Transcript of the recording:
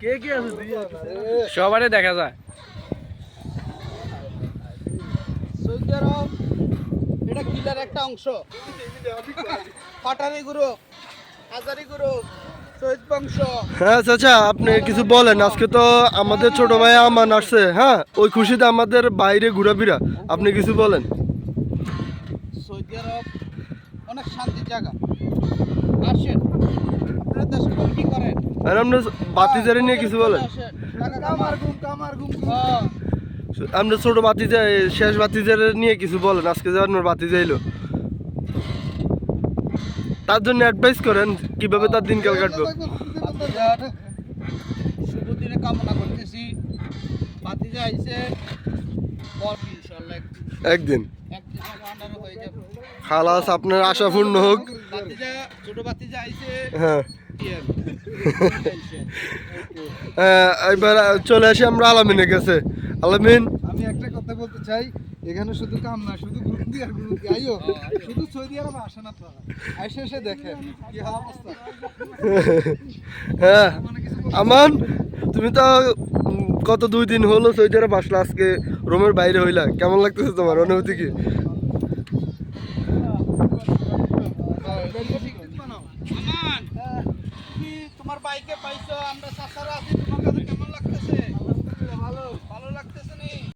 কে কে আছে সবারই দেখা যায়। এটা কিলার একটা অংশ পাটারি হাজারি বংশ হ্যাঁ চাচা আপনি কিছু বলেন। আজকে তো আমাদের ছোট ভাই আমান আসছে হ্যাঁ? ওই খুশিতে আমাদের বাইরে ঘোরাফেরা। আপনি কিছু বলেন। সৌদি আরব অনেক শান্তির জায়গা। আসেন আপনারা দেশে বলে কি করেন আর আপনি বাতিজারে নিয়ে কিছু বলেন। আমরা ছোট বাতিজা শেষ বাতিজার নিয়ে কিছু বলেন আজকে যে আপনার বাতিজা এলো। তার জন্য অ্যাডভাইস করেন কীভাবে তার দিনকাল কাটবে। শুভ দিনে কামনা করতেছি। বাতিজা আইছে একদিন একদিন আমার আন্ডারে হয়ে যাবে খালাস আপনার আশা পূর্ণ হোক। ছোট বাতিজা আইছে। হ্যাঁ। হ্যাঁ, এবার চলে আসি আমরা আলামিনের কাছে। আলামিন। আমি একটা কথা বলতে চাই এখানে শুধু কাম না শুধু গ্রুপি আর গ্রুপি আইও শুধু সৌদি আরব আসে না তো আইসে এসে দেখে কি অবস্থা। হ্যাঁ মানে আমান তুমি তো কত দুই দিন হলো সৌদি আরব আসলে আজকে রোমের বাইরে হইলা। কেমন লাগতেছে তোমার অনুভূতি কি আমান, তুমি তোমার বাইকে পাইছো আমরা চাচারা আছি